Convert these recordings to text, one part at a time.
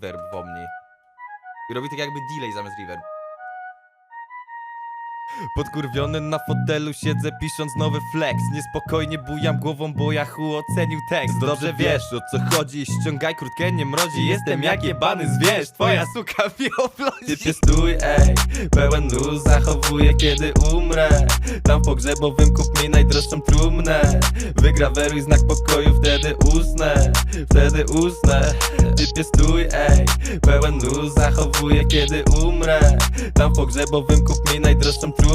reverb w Omni. I robi tak jakby delay zamiast reverb. Podkurwiony na fotelu siedzę pisząc nowy flex. Niespokojnie bujam głową, bo Yahoo ocenił tekst. Dobrze wiesz o co chodzi, ściągaj krótkie, nie mrodzi Jestem jak jebany zwierz, twoja suka mi oplodzi Typie stój, ej, pełen luz zachowuję kiedy umrę. Tam w pogrzebowym kup mi najdroższą trumnę. Wygraweruj znak pokoju, wtedy usnę. Wtedy usnę. Typie stój, ej, pełen luz zachowuję kiedy umrę. Tam w pogrzebowym kup mi najdroższą trumnę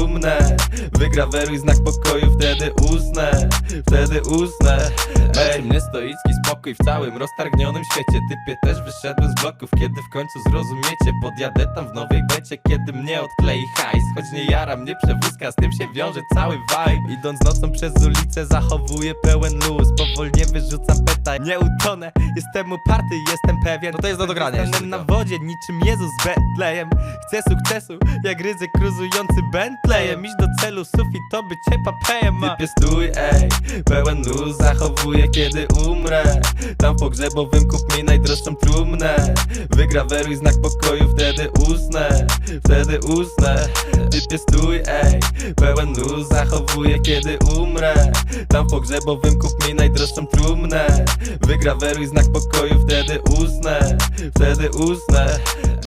Wygraweruj znak pokoju, wtedy usnę Wtedy usnę. Ej, mnie stoicki w całym roztargnionym świecie. Typie też wyszedłem z bloków, kiedy w końcu zrozumiecie. Podjadę tam w nowej becie, kiedy mnie odklei hajs. Choć nie jara mnie przewózka, z tym się wiąże cały vibe. Idąc nocą przez ulicę zachowuję pełen luz. Powolnie wyrzucam peta, nie utonę Jestem uparty, jestem pewien. No to jest do dogrania Stanę na wodzie niczym Jezus z Betlejem. Chcę sukcesu, jak ryzyk cruzujący Bentleyem Iść do celu, sufit to by cię papejem. Ma Typie stój, ej, pełen luz zachowuję kiedy umrę Tam w pogrzebowym kup mi najdroższą trumnę. Wygraweruj znak pokoju, wtedy usnę Wtedy usnę Typie stój, ej, pełen luz zachowuję kiedy umrę. Tam w pogrzebowym kup mi najdroższą trumnę. Wygraweruj znak pokoju, wtedy usnę Wtedy usnę